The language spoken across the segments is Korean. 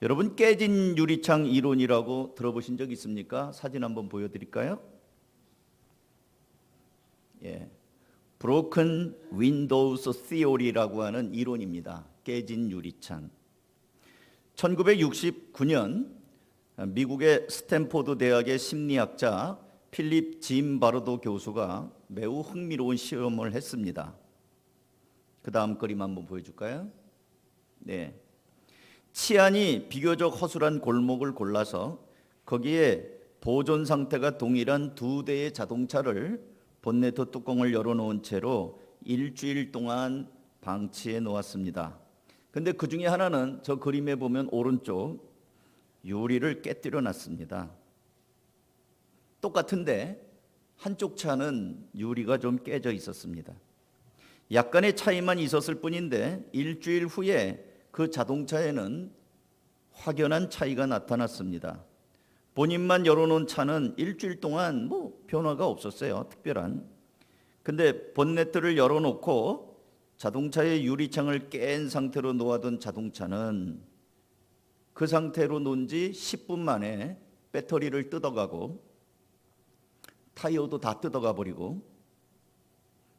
여러분 깨진 유리창 이론이라고 들어보신 적 있습니까? 사진 한번 보여드릴까요? 예, Broken Windows Theory라고 하는 이론입니다. 깨진 유리창. 1969년 미국의 스탠포드 대학의 심리학자 필립 짐 바르도 교수가 매우 흥미로운 실험을 했습니다. 그 다음 그림 한번 보여줄까요? 네. 치안이 비교적 허술한 골목을 골라서 거기에 보존 상태가 동일한 두 대의 자동차를 본네트 뚜껑을 열어놓은 채로 일주일 동안 방치해 놓았습니다. 근데 그 중에 하나는 저 그림에 보면 오른쪽 유리를 깨뜨려 놨습니다. 똑같은데 한쪽 차는 유리가 좀 깨져 있었습니다. 약간의 차이만 있었을 뿐인데 일주일 후에 그 자동차에는 확연한 차이가 나타났습니다. 본인만 열어놓은 차는 일주일 동안 뭐 변화가 없었어요. 특별한. 근데 본네트를 열어놓고 자동차의 유리창을 깬 상태로 놓아둔 자동차는 그 상태로 놓은 지 10분 만에 배터리를 뜯어가고 타이어도 다 뜯어가 버리고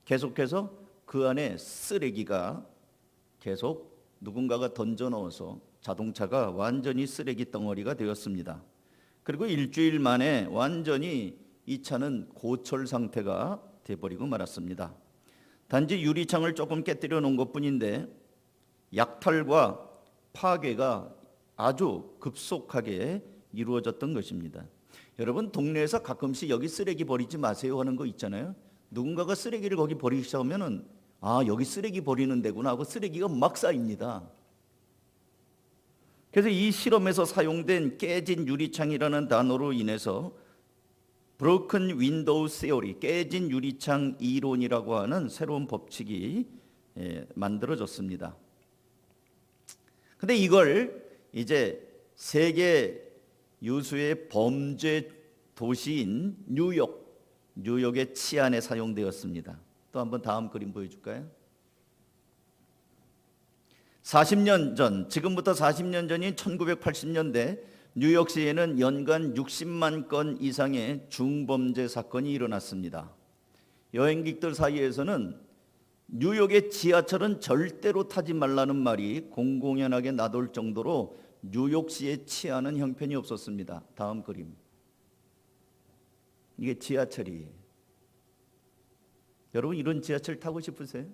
계속해서 그 안에 쓰레기가 계속 누군가가 던져 넣어서 자동차가 완전히 쓰레기 덩어리가 되었습니다. 그리고 일주일 만에 완전히 이 차는 고철 상태가 돼버리고 말았습니다. 단지 유리창을 조금 깨뜨려 놓은 것 뿐인데 약탈과 파괴가 아주 급속하게 이루어졌던 것입니다. 여러분 동네에서 가끔씩 여기 쓰레기 버리지 마세요 하는 거 있잖아요. 누군가가 쓰레기를 거기 버리시면은 아 여기 쓰레기 버리는 데구나 하고 쓰레기가 막 쌓입니다. 그래서 이 실험에서 사용된 깨진 유리창이라는 단어로 인해서 Broken Window Theory, 깨진 유리창 이론이라고 하는 새로운 법칙이 예, 만들어졌습니다. 근데 이걸 이제 세계 유수의 범죄 도시인 뉴욕, 뉴욕의 치안에 사용되었습니다. 또 한번 다음 그림 보여줄까요? 40년 전, 지금부터 40년 전인 1980년대 뉴욕시에는 연간 60만 건 이상의 중범죄 사건이 일어났습니다. 여행객들 사이에서는 뉴욕의 지하철은 절대로 타지 말라는 말이 공공연하게 나돌 정도로 뉴욕시의 치안은 형편이 없었습니다. 다음 그림. 이게 지하철이에요. 여러분 이런 지하철 타고 싶으세요?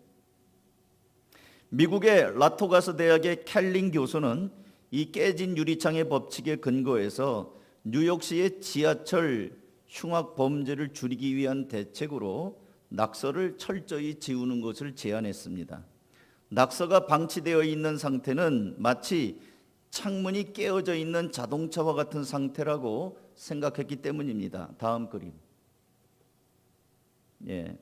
미국의 라토가스 대학의 캘링 교수는 이 깨진 유리창의 법칙에 근거해서 뉴욕시의 지하철 흉악 범죄를 줄이기 위한 대책으로 낙서를 철저히 지우는 것을 제안했습니다. 낙서가 방치되어 있는 상태는 마치 창문이 깨어져 있는 자동차와 같은 상태라고 생각했기 때문입니다. 다음 그림. 예.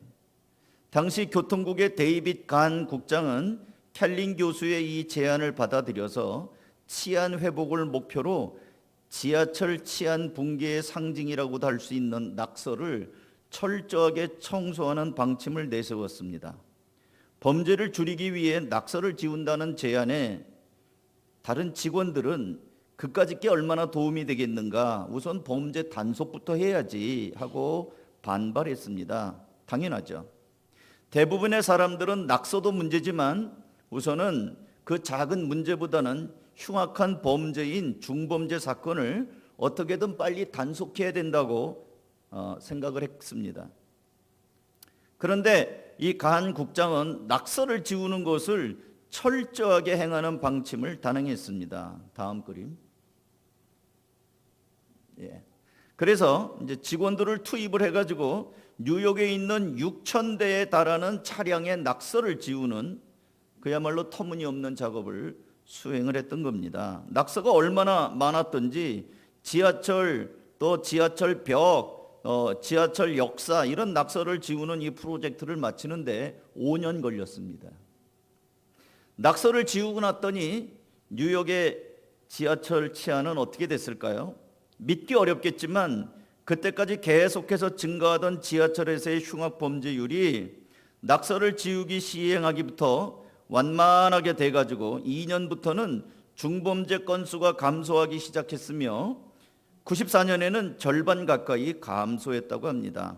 당시 교통국의 데이빗 간 국장은 캘린 교수의 이 제안을 받아들여서 치안 회복을 목표로 지하철 치안 붕괴의 상징이라고도 할 수 있는 낙서를 철저하게 청소하는 방침을 내세웠습니다. 범죄를 줄이기 위해 낙서를 지운다는 제안에 다른 직원들은 그까짓 게 얼마나 도움이 되겠는가? 우선 범죄 단속부터 해야지 하고 반발했습니다. 당연하죠. 대부분의 사람들은 낙서도 문제지만 우선은 그 작은 문제보다는 흉악한 범죄인 중범죄 사건을 어떻게든 빨리 단속해야 된다고 어, 생각을 했습니다. 그런데 이 간 국장은 낙서를 지우는 것을 철저하게 행하는 방침을 단행했습니다. 다음 그림. 예. 그래서 이제 직원들을 투입을 해가지고 뉴욕에 있는 6천 대에 달하는 차량의 낙서를 지우는 그야말로 터무니없는 작업을 수행을 했던 겁니다. 낙서가 얼마나 많았던지 지하철 또 지하철 벽, 어, 지하철 역사 이런 낙서를 지우는 이 프로젝트를 마치는데 5년 걸렸습니다. 낙서를 지우고 났더니 뉴욕의 지하철 치안은 어떻게 됐을까요? 믿기 어렵겠지만 그때까지 계속해서 증가하던 지하철에서의 흉악 범죄율이 낙서를 지우기 시행하기부터 완만하게 돼가지고 2년부터는 중범죄 건수가 감소하기 시작했으며 94년에는 절반 가까이 감소했다고 합니다.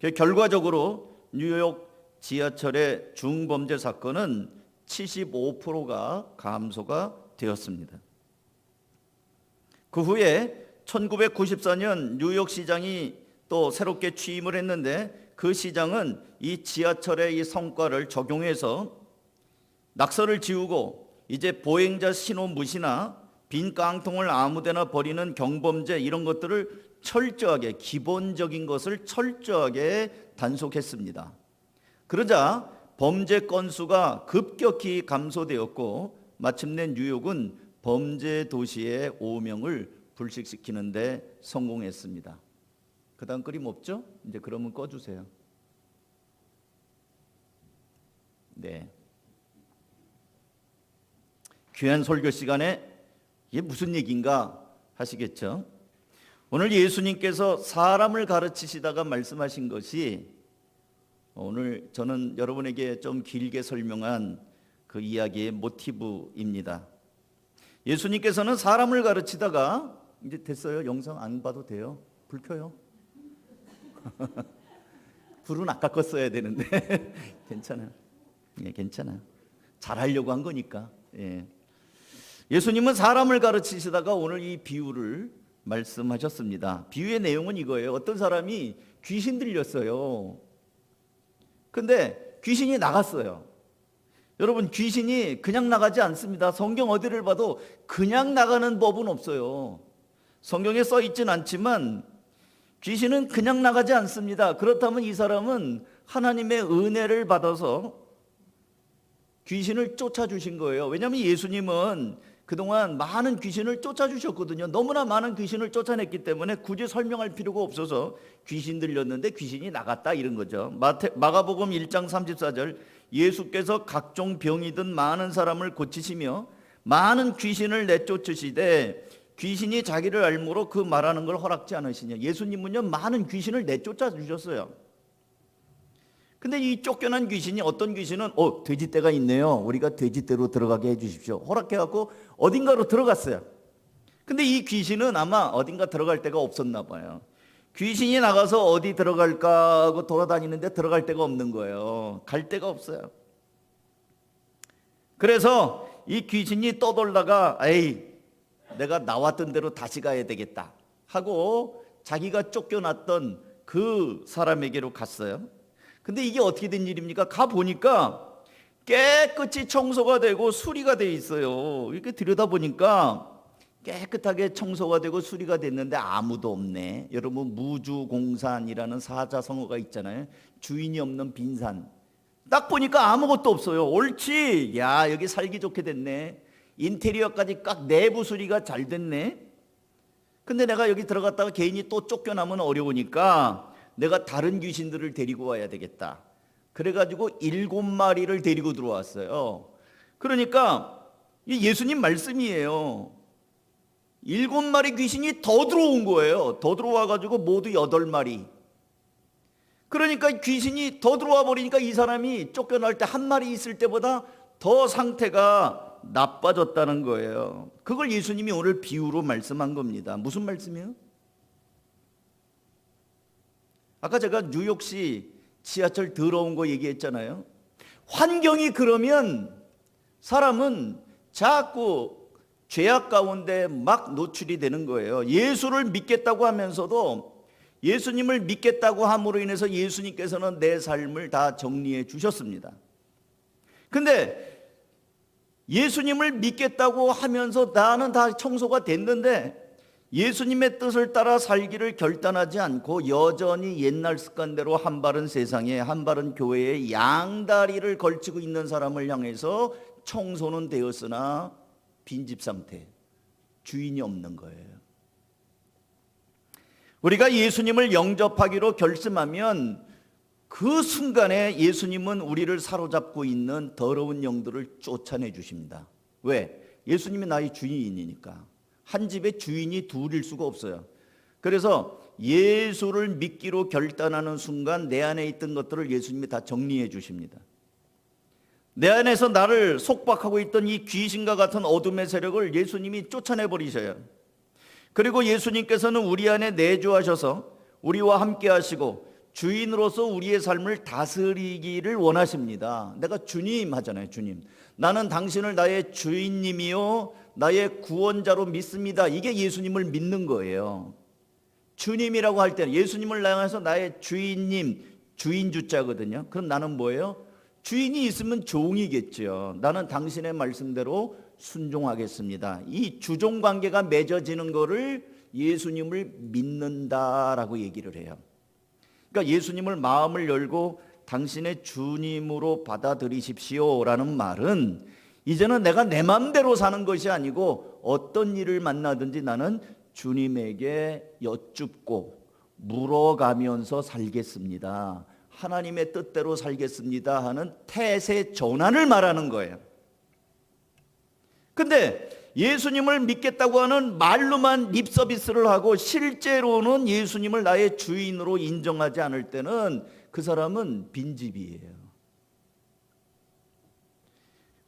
그 결과적으로 뉴욕 지하철의 중범죄 사건은 75%가 감소가 되었습니다. 그 후에 1994년 뉴욕 시장이 또 새롭게 취임을 했는데 그 시장은 이 지하철의 이 성과를 적용해서 낙서를 지우고 이제 보행자 신호 무시나 빈 깡통을 아무데나 버리는 경범죄 이런 것들을 철저하게 기본적인 것을 철저하게 단속했습니다. 그러자 범죄 건수가 급격히 감소되었고 마침내 뉴욕은 범죄 도시의 오명을 불식시키는데 성공했습니다. 그 다음 그림 없죠? 이제 그러면 꺼주세요. 네. 귀한 설교 시간에 이게 무슨 얘기인가 하시겠죠? 오늘 예수님께서 사람을 가르치시다가 말씀하신 것이 오늘 저는 여러분에게 좀 길게 설명한 그 이야기의 모티브입니다. 예수님께서는 사람을 가르치다가 이제 됐어요. 영상 안 봐도 돼요. 불 켜요. 불은 아까 껐어야 되는데 괜찮아요. 예, 괜찮아요. 잘하려고 한 거니까. 예. 예수님은 사람을 가르치시다가 오늘 이 비유를 말씀하셨습니다. 비유의 내용은 이거예요. 어떤 사람이 귀신 들렸어요. 근데 귀신이 나갔어요. 여러분 귀신이 그냥 나가지 않습니다. 성경 어디를 봐도 그냥 나가는 법은 없어요. 성경에 써 있진 않지만 귀신은 그냥 나가지 않습니다. 그렇다면 이 사람은 하나님의 은혜를 받아서 귀신을 쫓아주신 거예요. 왜냐하면 예수님은 그동안 많은 귀신을 쫓아주셨거든요. 너무나 많은 귀신을 쫓아냈기 때문에 굳이 설명할 필요가 없어서 귀신 들렸는데 귀신이 나갔다 이런 거죠. 마태, 마가복음 1장 34절 예수께서 각종 병이든 많은 사람을 고치시며 많은 귀신을 내쫓으시되 귀신이 자기를 알므로 그 말하는 걸 허락지 않으시냐. 예수님은요 많은 귀신을 내쫓아 주셨어요. 근데 이 쫓겨난 귀신이 어떤 귀신은 어 돼지떼가 있네요. 우리가 돼지떼로 들어가게 해 주십시오. 허락해갖고 어딘가로 들어갔어요. 근데 이 귀신은 아마 어딘가 들어갈 데가 없었나 봐요. 귀신이 나가서 어디 들어갈까 하고 돌아다니는데 들어갈 데가 없는 거예요. 갈 데가 없어요. 그래서 이 귀신이 떠돌다가 에이 내가 나왔던 대로 다시 가야 되겠다 하고 자기가 쫓겨났던 그 사람에게로 갔어요. 근데 이게 어떻게 된 일입니까? 가 보니까 깨끗이 청소가 되고 수리가 돼 있어요. 이렇게 들여다 보니까 깨끗하게 청소가 되고 수리가 됐는데 아무도 없네. 여러분 무주공산이라는 사자성어가 있잖아요. 주인이 없는 빈산. 딱 보니까 아무것도 없어요. 옳지. 야 여기 살기 좋게 됐네. 인테리어까지 깍 내부 수리가 잘 됐네. 근데 내가 여기 들어갔다가 개인이 또 쫓겨나면 어려우니까 내가 다른 귀신들을 데리고 와야 되겠다. 그래가지고 일곱 마리를 데리고 들어왔어요. 그러니까 이 예수님 말씀이에요. 일곱 마리 귀신이 더 들어온 거예요. 더 들어와가지고 모두 여덟 마리. 그러니까 귀신이 더 들어와 버리니까 이 사람이 쫓겨날 때 한 마리 있을 때보다 더 상태가 나빠졌다는 거예요. 그걸 예수님이 오늘 비유로 말씀한 겁니다. 무슨 말씀이에요? 아까 제가 뉴욕시 지하철 더러운 거 얘기했잖아요. 환경이 그러면 사람은 자꾸 죄악 가운데 막 노출이 되는 거예요. 예수를 믿겠다고 하면서도 예수님을 믿겠다고 함으로 인해서 예수님께서는 내 삶을 다 정리해 주셨습니다. 근데 예수님을 믿겠다고 하면서 나는 다 청소가 됐는데 예수님의 뜻을 따라 살기를 결단하지 않고 여전히 옛날 습관대로 한 발은 세상에 한 발은 교회에 양다리를 걸치고 있는 사람을 향해서 청소는 되었으나 빈집 상태, 주인이 없는 거예요. 우리가 예수님을 영접하기로 결심하면 그 순간에 예수님은 우리를 사로잡고 있는 더러운 영들을 쫓아내 주십니다. 왜? 예수님이 나의 주인이니까. 한 집에 주인이 둘일 수가 없어요. 그래서 예수를 믿기로 결단하는 순간 내 안에 있던 것들을 예수님이 다 정리해 주십니다. 내 안에서 나를 속박하고 있던 이 귀신과 같은 어둠의 세력을 예수님이 쫓아내 버리셔요. 그리고 예수님께서는 우리 안에 내주하셔서 우리와 함께 하시고 주인으로서 우리의 삶을 다스리기를 원하십니다. 내가 주님 하잖아요, 주님. 나는 당신을 나의 주인님이요, 나의 구원자로 믿습니다. 이게 예수님을 믿는 거예요. 주님이라고 할 때는 예수님을 향해서 나의 주인님, 주인 주자거든요. 그럼 나는 뭐예요? 주인이 있으면 종이겠죠. 나는 당신의 말씀대로 순종하겠습니다. 이 주종 관계가 맺어지는 거를 예수님을 믿는다라고 얘기를 해요. 그러니까 예수님을 마음을 열고 당신의 주님으로 받아들이십시오 라는 말은 이제는 내가 내 마음대로 사는 것이 아니고 어떤 일을 만나든지 나는 주님에게 여쭙고 물어가면서 살겠습니다. 하나님의 뜻대로 살겠습니다 하는 태세 전환을 말하는 거예요. 근데 예수님을 믿겠다고 하는 말로만 립 서비스를 하고 실제로는 예수님을 나의 주인으로 인정하지 않을 때는 그 사람은 빈집이에요.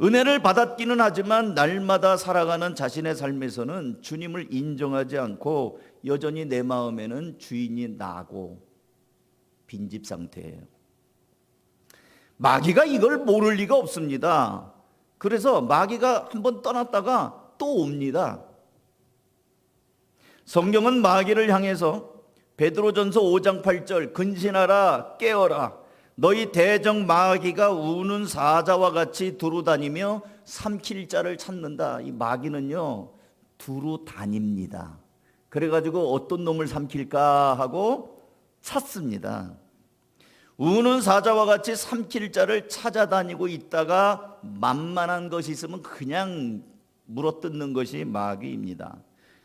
은혜를 받았기는 하지만 날마다 살아가는 자신의 삶에서는 주님을 인정하지 않고 여전히 내 마음에는 주인이 나고 빈집 상태예요. 마귀가 이걸 모를 리가 없습니다. 그래서 마귀가 한번 떠났다가 또 옵니다. 성경은 마귀를 향해서 베드로전서 5장 8절 근신하라 깨어라 너희 대적 마귀가 우는 사자와 같이 두루 다니며 삼킬 자를 찾는다. 이 마귀는요 두루 다닙니다. 그래 가지고 어떤 놈을 삼킬까 하고 찾습니다. 우는 사자와 같이 삼킬 자를 찾아다니고 있다가 만만한 것이 있으면 그냥 물어뜯는 것이 마귀입니다.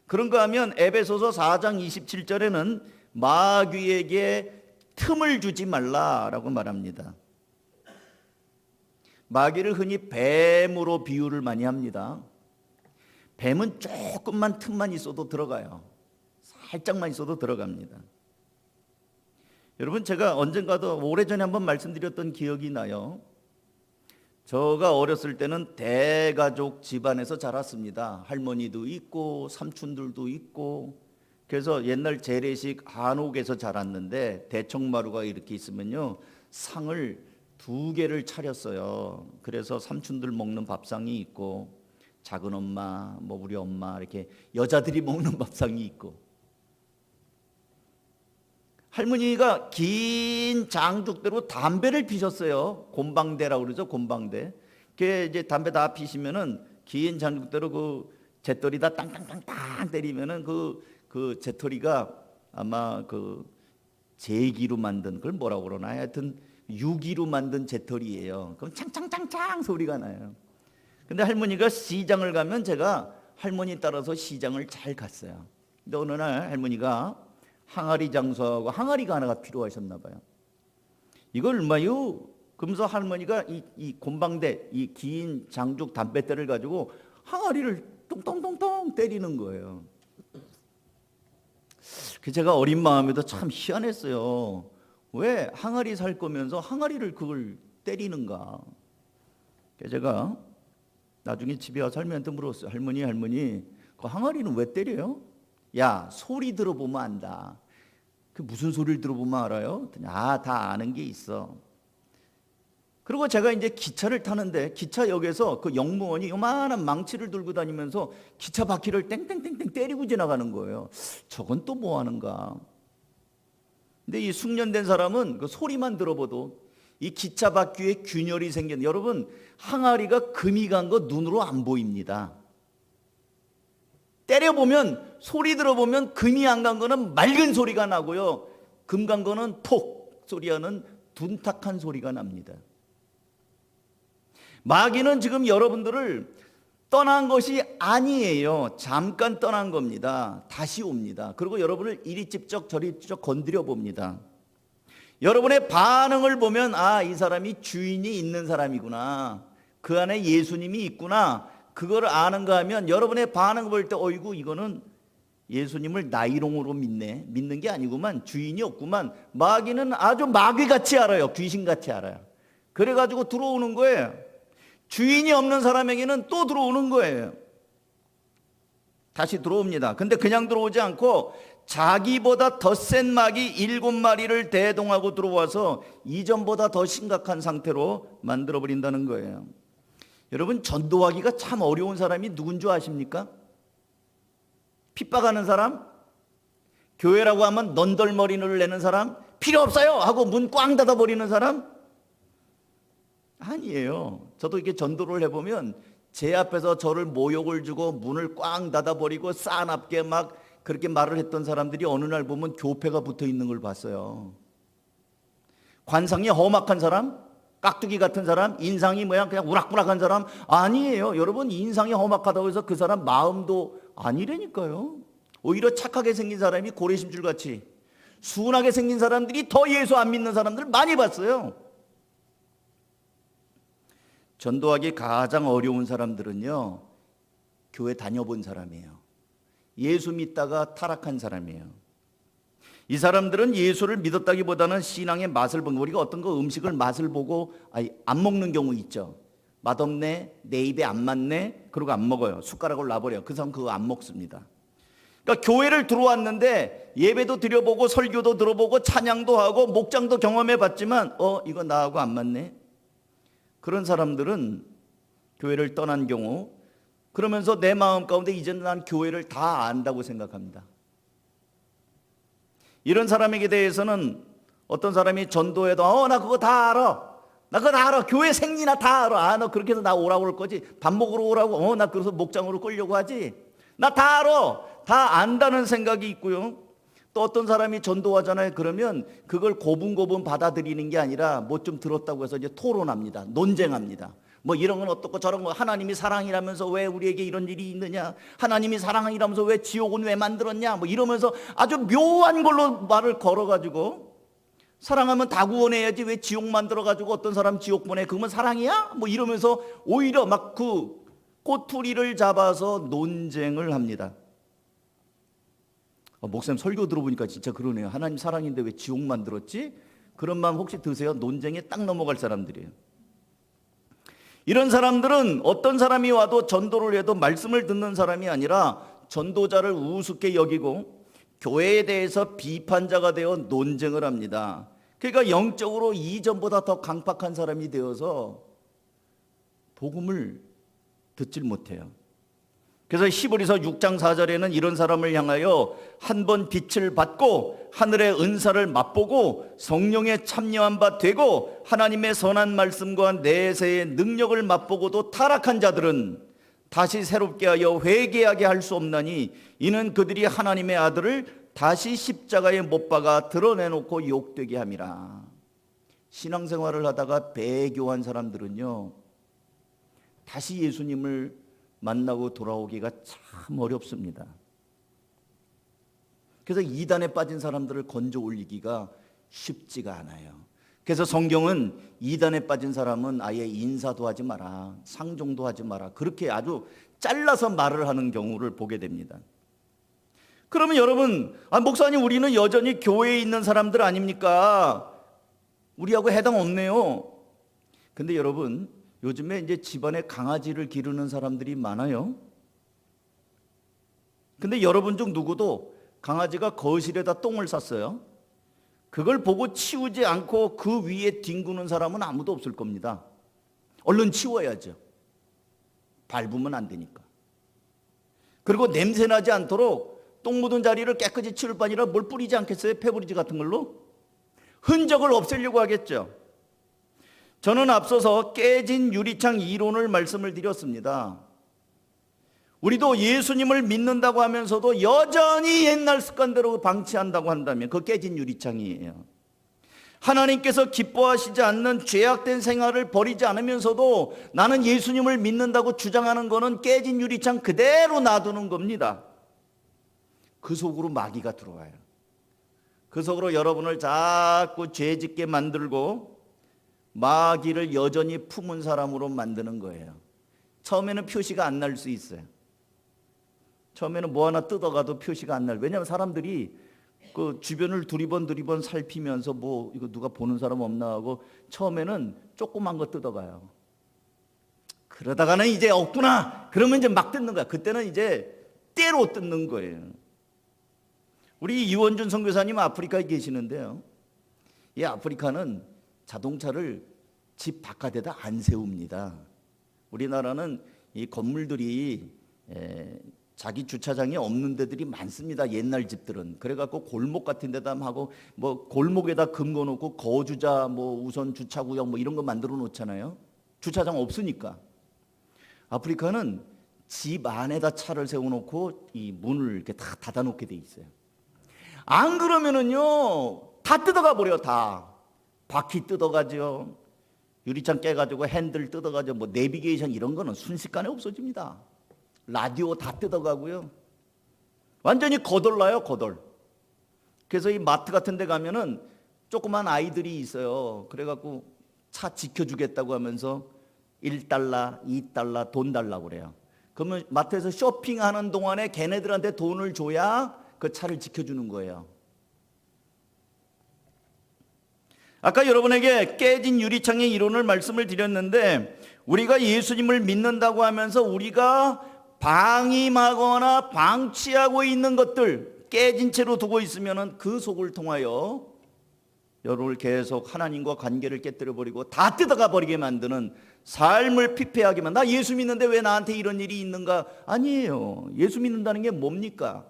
그런가 하면 에베소서 4장 27절에는 마귀에게 틈을 주지 말라라고 말합니다. 마귀를 흔히 뱀으로 비유를 많이 합니다. 뱀은 조금만 틈만 있어도 들어가요. 살짝만 있어도 들어갑니다. 여러분 제가 언젠가도 오래전에 한번 말씀드렸던 기억이 나요. 저가 어렸을 때는 대가족 집안에서 자랐습니다. 할머니도 있고 삼촌들도 있고 그래서 옛날 재래식 한옥에서 자랐는데 대청마루가 이렇게 있으면요 상을 두 개를 차렸어요. 그래서 삼촌들 먹는 밥상이 있고 작은 엄마, 뭐 우리 엄마 이렇게 여자들이 먹는 밥상이 있고 할머니가 긴 장죽대로 담배를 피셨어요. 곰방대라고 그러죠. 곰방대. 그 이제 담배 다 피시면은 긴 장죽대로 그 재떨이다 땅땅땅땅 때리면은 그, 그 재떨이가 아마 그 제기로 만든 그걸 뭐라고 그러나 하여튼 유기로 만든 재떨이에요. 그럼 창창창창 소리가 나요. 근데 할머니가 시장을 가면 제가 할머니 따라서 시장을 잘 갔어요. 근데 어느 날 할머니가 항아리 장수하고 항아리가 하나가 필요하셨나 봐요. 이걸 얼마요? 그러면서 할머니가 이, 이 곰방대, 이 긴 장죽 담뱃대를 가지고 항아리를 똥똥똥똥 때리는 거예요. 그 제가 어린 마음에도 참 희한했어요. 왜 항아리 살 거면서 항아리를 그걸 때리는가? 그래서 제가 나중에 집에 와서 할머니한테 물었어요. 할머니, 할머니, 그 항아리는 왜 때려요? 야 소리 들어보면 안다. 그 무슨 소리를 들어보면 알아요? 아 다 아는 게 있어. 그리고 제가 이제 기차를 타는데 기차역에서 그 영무원이 요만한 망치를 들고 다니면서 기차 바퀴를 땡땡땡땡 때리고 지나가는 거예요. 저건 또 뭐 하는가? 근데 이 숙련된 사람은 그 소리만 들어봐도 이 기차 바퀴에 균열이 생긴 여러분 항아리가 금이 간 거 눈으로 안 보입니다. 때려보면 소리 들어보면 금이 안 간 거는 맑은 소리가 나고요. 금 간 거는 폭 소리하는 둔탁한 소리가 납니다. 마귀는 지금 여러분들을 떠난 것이 아니에요. 잠깐 떠난 겁니다. 다시 옵니다. 그리고 여러분을 이리집적 저리집적 건드려 봅니다. 여러분의 반응을 보면 아, 이 사람이 주인이 있는 사람이구나. 그 안에 예수님이 있구나. 그걸 아는가 하면 여러분의 반응을 볼 때 어이구 이거는 예수님을 나이롱으로 믿네. 믿는 게 아니구만. 주인이 없구만. 마귀는 아주 마귀같이 알아요. 귀신같이 알아요. 그래가지고 들어오는 거예요. 주인이 없는 사람에게는 또 들어오는 거예요. 다시 들어옵니다. 근데 그냥 들어오지 않고 자기보다 더 센 마귀 일곱 마리를 대동하고 들어와서 이전보다 더 심각한 상태로 만들어 버린다는 거예요. 여러분 전도하기가 참 어려운 사람이 누군 줄 아십니까? 핍박하는 사람? 교회라고 하면 넌덜머리를 내는 사람? 필요 없어요! 하고 문 꽝 닫아 버리는 사람? 아니에요. 저도 이렇게 전도를 해보면 제 앞에서 저를 모욕을 주고 문을 꽝 닫아 버리고 싸납게 막 그렇게 말을 했던 사람들이 어느 날 보면 교패가 붙어 있는 걸 봤어요. 관상이 험악한 사람? 깍두기 같은 사람? 인상이 뭐야? 그냥 우락부락한 사람? 아니에요. 여러분, 인상이 험악하다고 해서 그 사람 마음도 아니라니까요. 오히려 착하게 생긴 사람이 고래심줄 같이 순하게 생긴 사람들이 더 예수 안 믿는 사람들 많이 봤어요. 전도하기 가장 어려운 사람들은요, 교회 다녀본 사람이에요. 예수 믿다가 타락한 사람이에요. 이 사람들은 예수를 믿었다기보다는 신앙의 맛을 본 거. 우리가 어떤 거 음식을 맛을 보고 아니, 안 먹는 경우 있죠. 맛없네, 내 입에 안 맞네, 그러고 안 먹어요. 숟가락을 놔버려요. 그 사람 그거 안 먹습니다. 그러니까 교회를 들어왔는데 예배도 드려보고 설교도 들어보고 찬양도 하고 목장도 경험해 봤지만 어 이거 나하고 안 맞네. 그런 사람들은 교회를 떠난 경우 그러면서 내 마음 가운데 이제는 난 교회를 다 안다고 생각합니다. 이런 사람에게 대해서는 어떤 사람이 전도해도 어 나 그거 다 알아. 나 그거 다 알아. 교회 생리나 다 알아. 아, 너 그렇게 해서 나 오라고 할 거지. 밥 먹으러 오라고. 어, 나 그래서 목장으로 끌려고 하지. 나 다 알아. 다 안다는 생각이 있고요. 또 어떤 사람이 전도하잖아요. 그러면 그걸 고분고분 받아들이는 게 아니라 뭐 좀 들었다고 해서 이제 토론합니다. 논쟁합니다. 뭐 이런 건 어떻고 저런 거 하나님이 사랑이라면서 왜 우리에게 이런 일이 있느냐? 하나님이 사랑이라면서 왜 지옥은 왜 만들었냐? 뭐 이러면서 아주 묘한 걸로 말을 걸어 가지고 사랑하면 다 구원해야지 왜 지옥 만들어 가지고 어떤 사람 지옥 보내? 그러면 사랑이야? 뭐 이러면서 오히려 막 그 꼬투리를 잡아서 논쟁을 합니다. 어, 목사님 설교 들어보니까 진짜 그러네요. 하나님 사랑인데 왜 지옥 만들었지? 그런 마음 혹시 드세요? 논쟁에 딱 넘어갈 사람들이에요. 이런 사람들은 어떤 사람이 와도 전도를 해도 말씀을 듣는 사람이 아니라 전도자를 우습게 여기고 교회에 대해서 비판자가 되어 논쟁을 합니다. 그러니까 영적으로 이전보다 더 강팍한 사람이 되어서 복음을 듣질 못해요. 그래서 히브리서 6장 4절에는 이런 사람을 향하여 한 번 빛을 받고 하늘의 은사를 맛보고 성령에 참여한 바 되고 하나님의 선한 말씀과 내세의 능력을 맛보고도 타락한 자들은 다시 새롭게 하여 회개하게 할 수 없나니 이는 그들이 하나님의 아들을 다시 십자가에 못 박아 드러내놓고 욕되게 함이라. 신앙생활을 하다가 배교한 사람들은요. 다시 예수님을 만나고 돌아오기가 참 어렵습니다. 그래서 이단에 빠진 사람들을 건져 올리기가 쉽지가 않아요. 그래서 성경은 이단에 빠진 사람은 아예 인사도 하지 마라, 상종도 하지 마라. 그렇게 아주 잘라서 말을 하는 경우를 보게 됩니다. 그러면 여러분, 아, 목사님, 우리는 여전히 교회에 있는 사람들 아닙니까? 우리하고 해당 없네요. 근데 여러분, 요즘에 이제 집안에 강아지를 기르는 사람들이 많아요. 근데 여러분 중 누구도 강아지가 거실에다 똥을 쌌어요. 그걸 보고 치우지 않고 그 위에 뒹구는 사람은 아무도 없을 겁니다. 얼른 치워야죠. 밟으면 안 되니까. 그리고 냄새 나지 않도록 똥 묻은 자리를 깨끗이 치울 바니라 뭘 뿌리지 않겠어요? 페브리즈 같은 걸로? 흔적을 없애려고 하겠죠. 저는 앞서서 깨진 유리창 이론을 말씀을 드렸습니다. 우리도 예수님을 믿는다고 하면서도 여전히 옛날 습관대로 방치한다고 한다면 그 깨진 유리창이에요. 하나님께서 기뻐하시지 않는 죄악된 생활을 버리지 않으면서도 나는 예수님을 믿는다고 주장하는 것은 깨진 유리창 그대로 놔두는 겁니다. 그 속으로 마귀가 들어와요. 그 속으로 여러분을 자꾸 죄 짓게 만들고 마귀를 여전히 품은 사람으로 만드는 거예요. 처음에는 표시가 안 날 수 있어요. 처음에는 뭐 하나 뜯어가도 표시가 안 날. 왜냐하면 사람들이 그 주변을 두리번 두리번 살피면서 뭐 이거 누가 보는 사람 없나 하고 처음에는 조그만 거 뜯어가요. 그러다가는 이제 없구나. 그러면 이제 막 뜯는 거야. 그때는 이제 때로 뜯는 거예요. 우리 이원준 선교사님 아프리카에 계시는데요. 이 아프리카는 자동차를 집 바깥에다 안 세웁니다. 우리나라는 이 건물들이 에, 자기 주차장이 없는 데들이 많습니다. 옛날 집들은 그래갖고 골목 같은 데다 하고 뭐 골목에다 금고 놓고 거주자 뭐 우선 주차구역 뭐 이런 거 만들어 놓잖아요. 주차장 없으니까. 아프리카는 집 안에다 차를 세워놓고 이 문을 이렇게 다 닫아놓게 돼 있어요. 안 그러면은요 다 뜯어가 버려 다 바퀴 뜯어가죠 유리창 깨가지고 핸들 뜯어가지고 뭐 내비게이션 이런 거는 순식간에 없어집니다. 라디오 다 뜯어가고요. 완전히 거덜나요 거덜. 그래서 이 마트 같은 데 가면은 조그만 아이들이 있어요. 그래갖고 차 지켜주겠다고 하면서 1달러 2달러 돈 달라고 그래요. 그러면 마트에서 쇼핑하는 동안에 걔네들한테 돈을 줘야 그 차를 지켜주는 거예요. 아까 여러분에게 깨진 유리창의 이론을 말씀을 드렸는데 우리가 예수님을 믿는다고 하면서 우리가 방임하거나 방치하고 있는 것들 깨진 채로 두고 있으면은 그 속을 통하여 여러분을 계속 하나님과 관계를 깨뜨려 버리고 다 뜯어가 버리게 만드는 삶을 피폐하게 만. 나 예수 믿는데 왜 나한테 이런 일이 있는가? 아니에요. 예수 믿는다는 게 뭡니까?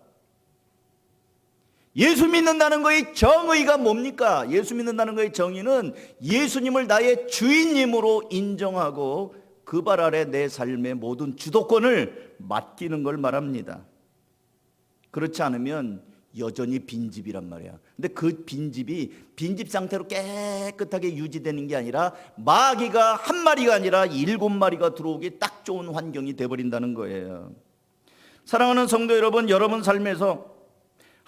예수 믿는다는 거의 정의가 뭡니까? 예수 믿는다는 거의 정의는 예수님을 나의 주인님으로 인정하고 그 발 아래 내 삶의 모든 주도권을 맡기는 걸 말합니다. 그렇지 않으면 여전히 빈집이란 말이야. 근데 그 빈집이 빈집 상태로 깨끗하게 유지되는 게 아니라 마귀가 한 마리가 아니라 일곱 마리가 들어오기 딱 좋은 환경이 돼버린다는 거예요. 사랑하는 성도 여러분, 여러분 삶에서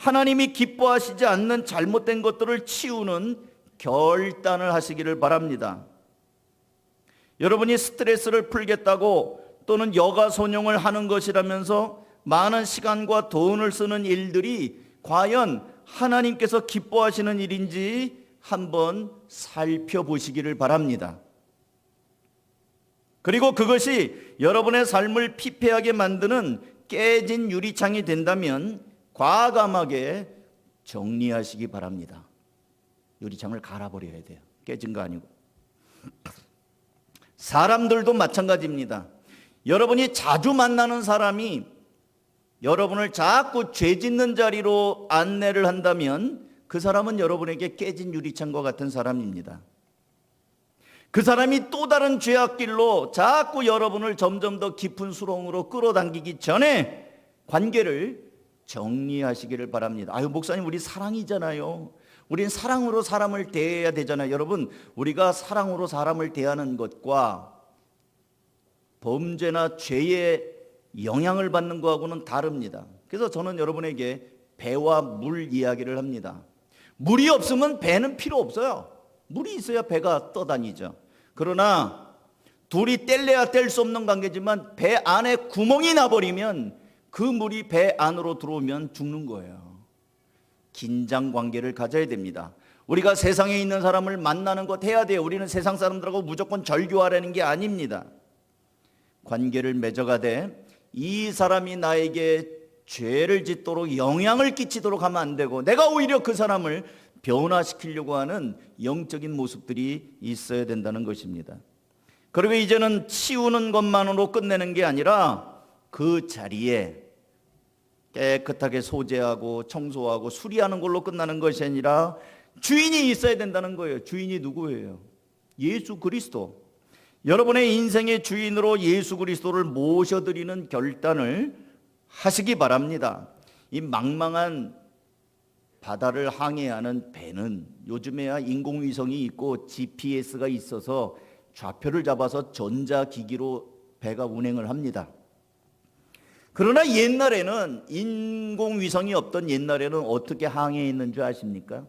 하나님이 기뻐하시지 않는 잘못된 것들을 치우는 결단을 하시기를 바랍니다. 여러분이 스트레스를 풀겠다고 또는 여가 손용을 하는 것이라면서 많은 시간과 돈을 쓰는 일들이 과연 하나님께서 기뻐하시는 일인지 한번 살펴보시기를 바랍니다. 그리고 그것이 여러분의 삶을 피폐하게 만드는 깨진 유리창이 된다면 과감하게 정리하시기 바랍니다. 유리창을 갈아버려야 돼요. 깨진 거 아니고. 사람들도 마찬가지입니다. 여러분이 자주 만나는 사람이 여러분을 자꾸 죄 짓는 자리로 안내를 한다면 그 사람은 여러분에게 깨진 유리창과 같은 사람입니다. 그 사람이 또 다른 죄악길로 자꾸 여러분을 점점 더 깊은 수렁으로 끌어당기기 전에 관계를 정리하시기를 바랍니다. 아유, 목사님, 우리 사랑이잖아요. 우린 사랑으로 사람을 대해야 되잖아요. 여러분, 우리가 사랑으로 사람을 대하는 것과 범죄나 죄의 영향을 받는 거하고는 다릅니다. 그래서 저는 여러분에게 배와 물 이야기를 합니다. 물이 없으면 배는 필요 없어요. 물이 있어야 배가 떠다니죠. 그러나 둘이 뗄래야 뗄 수 없는 관계지만 배 안에 구멍이 나버리면 그 물이 배 안으로 들어오면 죽는 거예요. 긴장 관계를 가져야 됩니다. 우리가 세상에 있는 사람을 만나는 것 해야 돼요. 우리는 세상 사람들하고 무조건 절교하라는 게 아닙니다. 관계를 맺어가되 이 사람이 나에게 죄를 짓도록 영향을 끼치도록 하면 안 되고 내가 오히려 그 사람을 변화시키려고 하는 영적인 모습들이 있어야 된다는 것입니다. 그리고 이제는 치우는 것만으로 끝내는 게 아니라 그 자리에 깨끗하게 소재하고 청소하고 수리하는 걸로 끝나는 것이 아니라 주인이 있어야 된다는 거예요. 주인이 누구예요? 예수 그리스도. 여러분의 인생의 주인으로 예수 그리스도를 모셔드리는 결단을 하시기 바랍니다. 이 망망한 바다를 항해하는 배는 요즘에야 인공위성이 있고 GPS가 있어서 좌표를 잡아서 전자기기로 배가 운행을 합니다. 그러나 옛날에는 인공위성이 없던 옛날에는 어떻게 항해했는 줄 아십니까?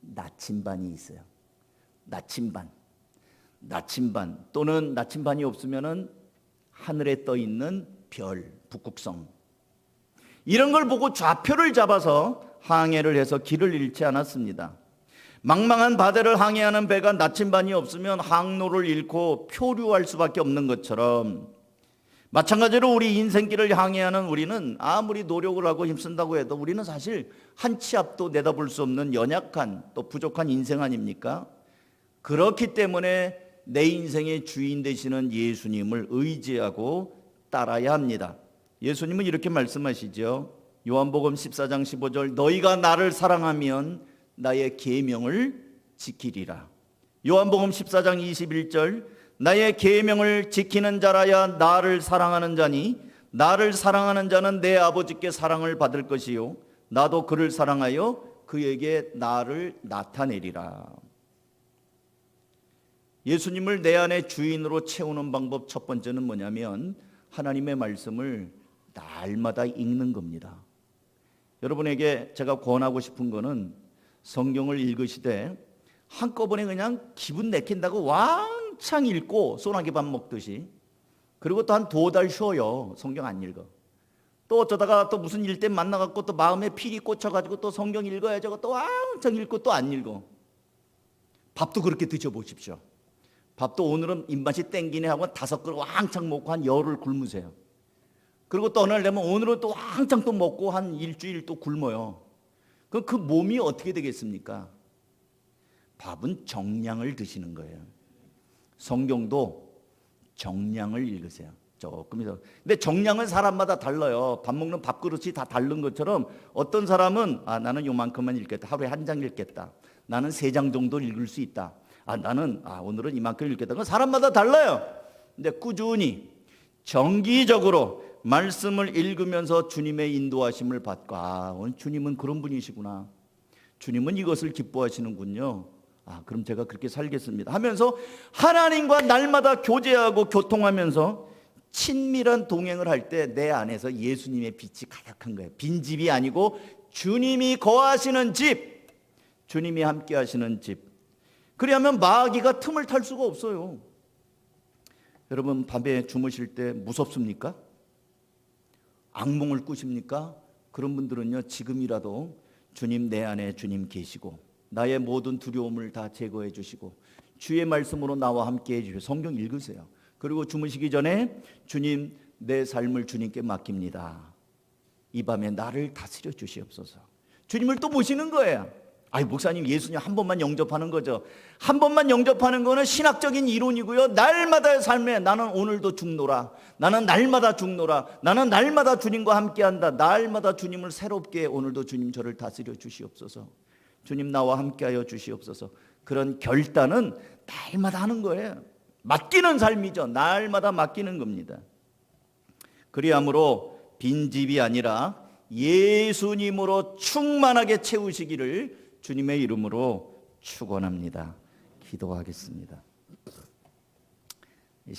나침반이 있어요. 나침반. 나침반 또는 나침반이 없으면은 하늘에 떠 있는 별, 북극성. 이런 걸 보고 좌표를 잡아서 항해를 해서 길을 잃지 않았습니다. 망망한 바다를 항해하는 배가 나침반이 없으면 항로를 잃고 표류할 수밖에 없는 것처럼 마찬가지로 우리 인생길을 향해하는 우리는 아무리 노력을 하고 힘쓴다고 해도 우리는 사실 한 치 앞도 내다볼 수 없는 연약한 또 부족한 인생 아닙니까? 그렇기 때문에 내 인생의 주인 되시는 예수님을 의지하고 따라야 합니다. 예수님은 이렇게 말씀하시죠. 요한복음 14장 15절 너희가 나를 사랑하면 나의 계명을 지키리라. 요한복음 14장 21절 나의 계명을 지키는 자라야 나를 사랑하는 자니 나를 사랑하는 자는 내 아버지께 사랑을 받을 것이요 나도 그를 사랑하여 그에게 나를 나타내리라. 예수님을 내 안에 주인으로 채우는 방법 첫 번째는 뭐냐면 하나님의 말씀을 날마다 읽는 겁니다. 여러분에게 제가 권하고 싶은 거는 성경을 읽으시되 한꺼번에 그냥 기분 내킨다고 왕창 읽고 소나기 밥 먹듯이 그리고 또 한 두 달 쉬어요. 성경 안 읽어. 또 어쩌다가 또 무슨 일 때문에 만나갖고 또 마음에 필이 꽂혀가지고 또 성경 읽어야 저거 또 왕창 읽고 또 안 읽어. 밥도 그렇게 드셔보십시오. 밥도 오늘은 입맛이 땡기네 하고 다섯 그릇 왕창 먹고 한 열흘 굶으세요. 그리고 또 어느 날 되면 오늘은 또 왕창 또 먹고 한 일주일 또 굶어요. 그럼 그 몸이 어떻게 되겠습니까? 밥은 정량을 드시는 거예요. 성경도 정량을 읽으세요. 조금 이서 근데 정량은 사람마다 달라요. 밥 먹는 밥그릇이 다 다른 것처럼 어떤 사람은 아 나는 요만큼만 읽겠다. 하루에 한 장 읽겠다. 나는 세 장 정도 읽을 수 있다. 아 나는 아 오늘은 이만큼 읽겠다. 그건 사람마다 달라요. 근데 꾸준히 정기적으로 말씀을 읽으면서 주님의 인도하심을 받고 아 주님은 그런 분이시구나. 주님은 이것을 기뻐하시는군요. 아, 그럼 제가 그렇게 살겠습니다. 하면서 하나님과 날마다 교제하고 교통하면서 친밀한 동행을 할 때 내 안에서 예수님의 빛이 가득한 거예요. 빈집이 아니고 주님이 거하시는 집, 주님이 함께 하시는 집. 그리하면 마귀가 틈을 탈 수가 없어요. 여러분, 밤에 주무실 때 무섭습니까? 악몽을 꾸십니까? 그런 분들은요, 지금이라도 주님 내 안에 주님 계시고, 나의 모든 두려움을 다 제거해 주시고, 주의 말씀으로 나와 함께 해 주시고, 성경 읽으세요. 그리고 주무시기 전에 주님, 내 삶을 주님께 맡깁니다. 이 밤에 나를 다스려 주시옵소서. 주님을 또 모시는 거예요. 아이, 목사님, 예수님 한 번만 영접하는 거죠. 한 번만 영접하는 거는 신학적인 이론이고요. 날마다의 삶에 나는 오늘도 죽노라. 나는 날마다 죽노라. 나는 날마다 주님과 함께 한다. 날마다 주님을 새롭게 오늘도 주님 저를 다스려 주시옵소서. 주님 나와 함께 하여 주시옵소서. 그런 결단은 날마다 하는 거예요. 맡기는 삶이죠. 날마다 맡기는 겁니다. 그리함으로 빈집이 아니라 예수님으로 충만하게 채우시기를 주님의 이름으로 축원합니다. 기도하겠습니다.